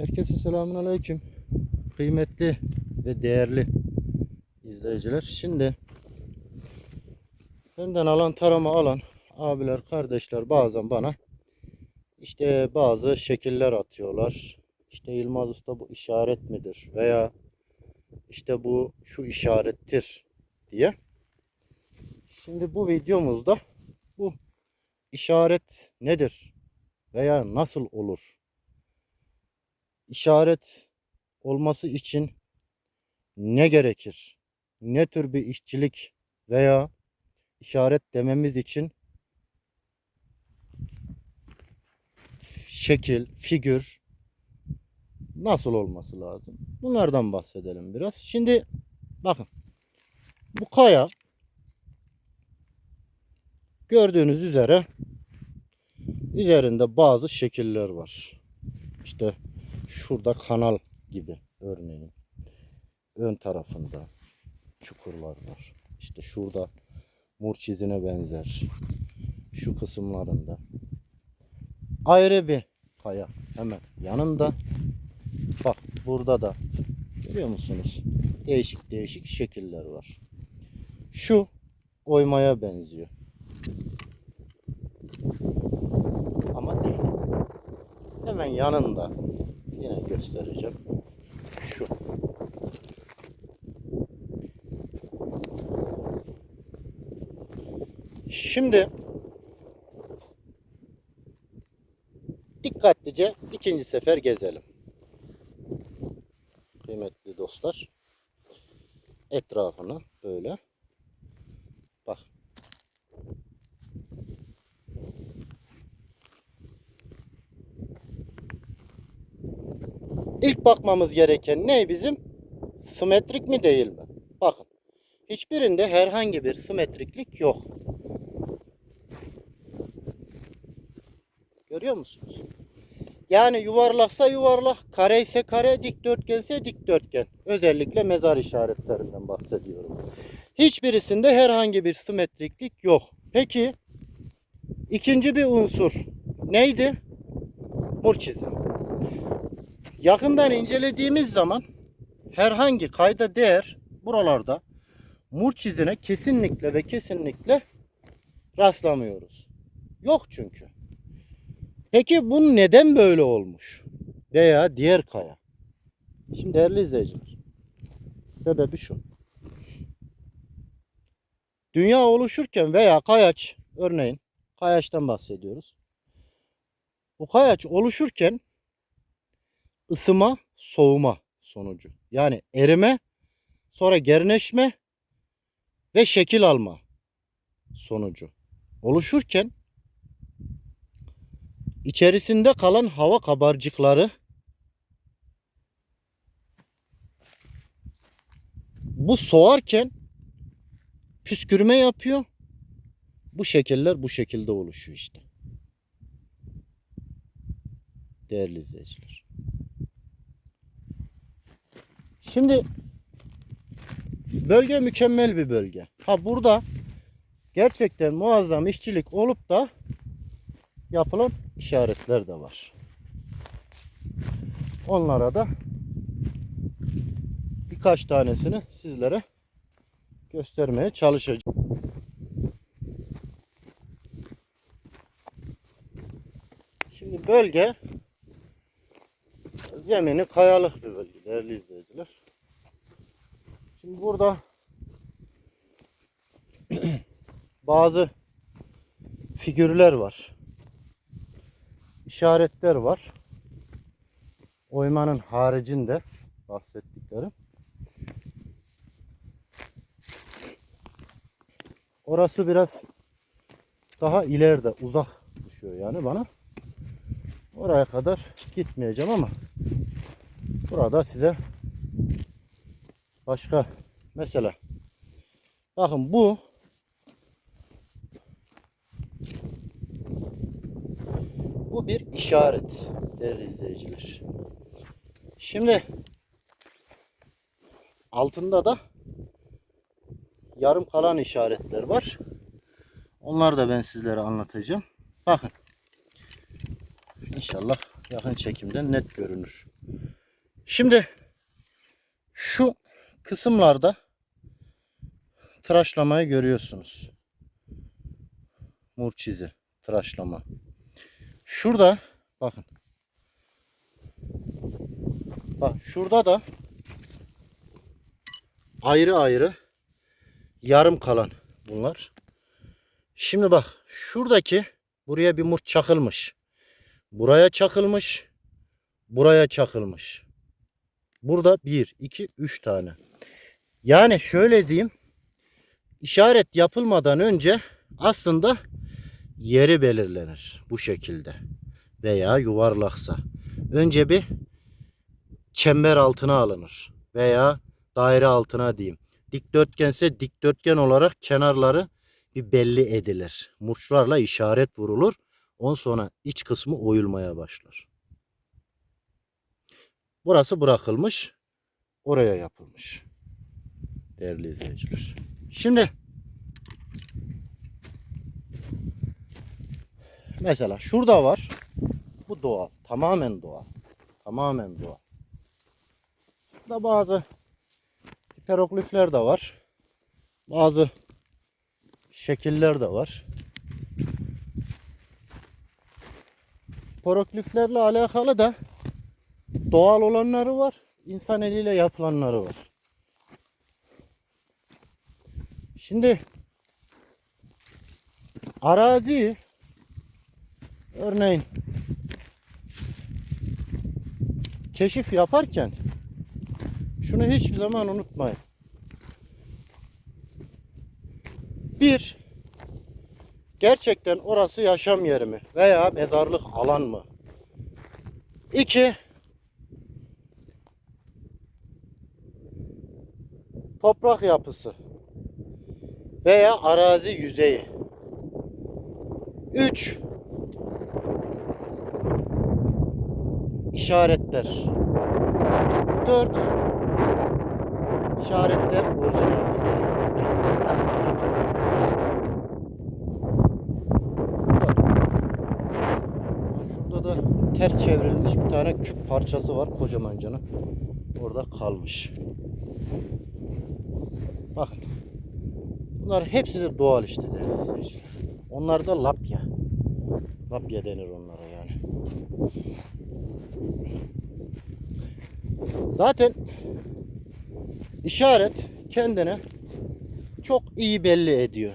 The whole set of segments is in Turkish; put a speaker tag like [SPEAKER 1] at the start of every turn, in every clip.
[SPEAKER 1] Herkese selamun aleyküm. Kıymetli ve değerli izleyiciler. Şimdi benden alan tarama alan abiler kardeşler bazen bana işte bazı şekiller atıyorlar. İşte Yılmaz Usta bu işaret midir? Veya işte bu şu işarettir diye. Şimdi bu videomuzda bu işaret nedir? Veya nasıl olur? İşaret olması için ne gerekir? Ne tür bir işçilik veya işaret dememiz için şekil, figür nasıl olması lazım? Bunlardan bahsedelim biraz. Şimdi bakın bu kaya gördüğünüz üzere üzerinde bazı şekiller var. İşte şurada kanal gibi örneğin. Ön tarafında çukurlar var. İşte şurada mur çizine benzer. Şu kısımlarında. Ayrı bir kaya hemen yanında. Bak burada da görüyor musunuz? Değişik değişik şekiller var. Şu oymaya benziyor. Ama değil. Hemen yanında yine göstereceğim. Şu. Şimdi dikkatlice ikinci sefer gezelim. Kıymetli dostlar. Etrafını böyle. İlk bakmamız gereken ne bizim? Simetrik mi değil mi? Bakın. Hiçbirinde herhangi bir simetriklik yok. Görüyor musunuz? Yani yuvarlaksa yuvarlak, kare ise kare, dikdörtgense dikdörtgen. Özellikle mezar işaretlerinden bahsediyorum. Hiçbirisinde herhangi bir simetriklik yok. Peki ikinci bir unsur neydi? Mur. Yakından incelediğimiz zaman herhangi kayda değer buralarda mur çizine kesinlikle ve kesinlikle rastlamıyoruz. Yok çünkü. Peki bu neden böyle olmuş? Veya diğer kaya. Şimdi değerli izleyiciler. Sebebi şu. Dünya oluşurken veya kayaç örneğin kayaçtan bahsediyoruz. Bu kayaç oluşurken ısıma, soğuma sonucu. Yani erime, sonra gerneşme ve şekil alma sonucu. Oluşurken içerisinde kalan hava kabarcıkları bu soğarken püskürme yapıyor. Bu şekiller bu şekilde oluşuyor işte. Değerli izleyiciler. Şimdi bölge mükemmel bir bölge. Ha burada gerçekten muazzam işçilik olup da yapılan işaretler de var. Onlara da birkaç tanesini sizlere göstermeye çalışacağım. Şimdi bölge zemini kayalık bir bölge değerli izleyiciler. Şimdi burada bazı figürler var. İşaretler var. Oymanın haricinde bahsettiklerim. Orası biraz daha ileride uzak düşüyor yani bana. Oraya kadar gitmeyeceğim ama burada size başka mesela bakın bu bu bir işaret değerli izleyiciler. Şimdi altında da yarım kalan işaretler var. Onları da ben sizlere anlatacağım. Bakın. İnşallah yakın çekimden net görünür. Şimdi şu kısımlarda tıraşlamayı görüyorsunuz. Mur çizi, tıraşlama. Şurada bakın. Bak şurada da ayrı ayrı yarım kalan bunlar. Şimdi bak şuradaki buraya bir murt çakılmış. Buraya çakılmış. Buraya çakılmış. Burada 1, 2, 3 tane. Yani şöyle diyeyim. işaret yapılmadan önce aslında yeri belirlenir bu şekilde. Veya yuvarlaksa. Önce bir çember altına alınır. Veya daire altına diyeyim. Dikdörtgense dikdörtgen olarak kenarları bir belli edilir. Murçlarla işaret vurulur. On sonra iç kısmı oyulmaya başlar. Burası bırakılmış. Oraya yapılmış. Değerli izleyiciler. Şimdi mesela şurada var. Bu doğal. Tamamen doğal. Tamamen doğal. Burada bazı hiperoglifler de var. Bazı şekiller de var. Porogliflerle alakalı da doğal olanları var, insan eliyle yapılanları var. Şimdi arazi örneğin keşif yaparken şunu hiçbir zaman unutmayın. Bir, gerçekten orası yaşam yeri mi veya mezarlık alan mı? İki, toprak yapısı veya arazi yüzeyi. Üç, işaretler. Dört, işaretler orijinal. Şurada da ters çevrilmiş bir tane küp parçası var kocaman canım. Orada kalmış. Bakın. Bunlar hepsi de doğal işte değerli izleyiciler. Onlar da lapya. Lapya denir onlara yani. Zaten işaret kendine çok iyi belli ediyor.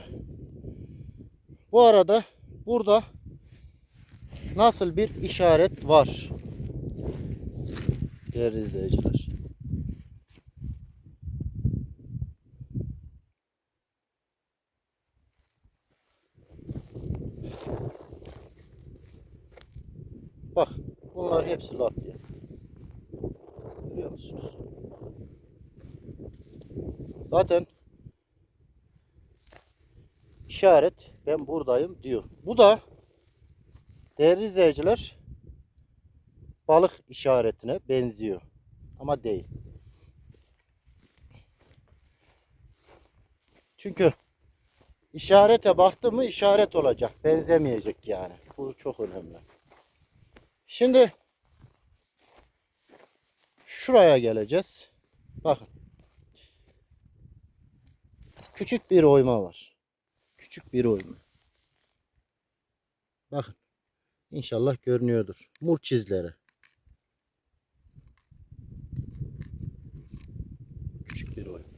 [SPEAKER 1] Bu arada burada nasıl bir işaret var? Değerli izleyiciler. Bak bunlar hepsi lapya. Görüyor musunuz? Zaten işaret ben buradayım diyor. Bu da değerli izleyiciler balık işaretine benziyor. Ama değil. Çünkü işarete baktı mı işaret olacak. Benzemeyecek yani. Bu çok önemli. Şimdi şuraya geleceğiz. Bakın. Küçük bir oyma var. Küçük bir oyma. Bakın. İnşallah görünüyordur. Mur çizleri. Küçük bir oyma.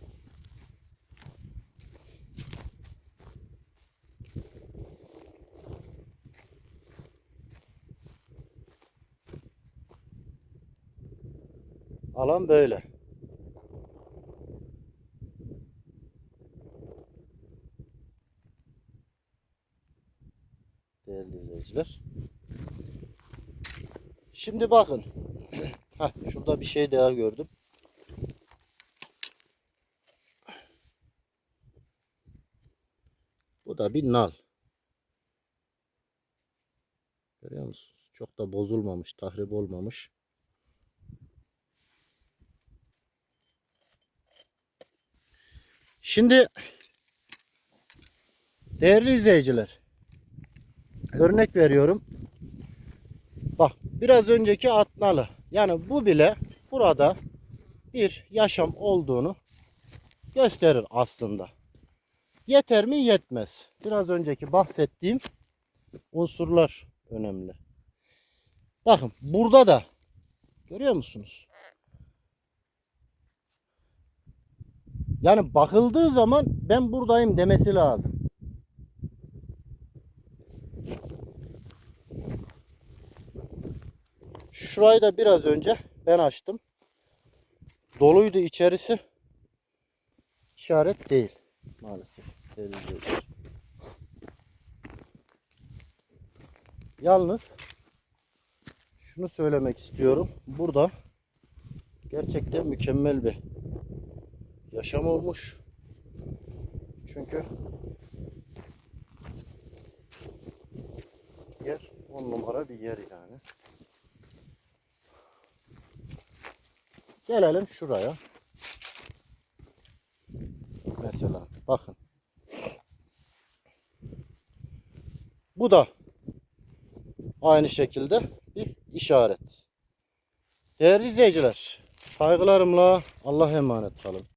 [SPEAKER 1] Alan böyle. Değerli izleyiciler. Şimdi bakın. Heh, şurada bir şey daha gördüm. Bu da bir nal. Görüyor musunuz? Çok da bozulmamış, tahrip olmamış. Şimdi değerli izleyiciler örnek veriyorum. Bak biraz önceki atnalı. Yani bu bile burada bir yaşam olduğunu gösterir aslında. Yeter mi? Yetmez. Biraz önceki bahsettiğim unsurlar önemli. Bakın burada da görüyor musunuz? Yani bakıldığı zaman ben buradayım demesi lazım. Şurayı da biraz önce ben açtım. Doluydu içerisi. İşaret değil maalesef. Yalnız şunu söylemek istiyorum. Burada gerçekten mükemmel bir yaşam olmuş. Çünkü yer on numara bir yer yani. Gelelim şuraya. Mesela bakın. Bu da aynı şekilde bir işaret. Değerli izleyiciler, saygılarımla Allah'a emanet kalın.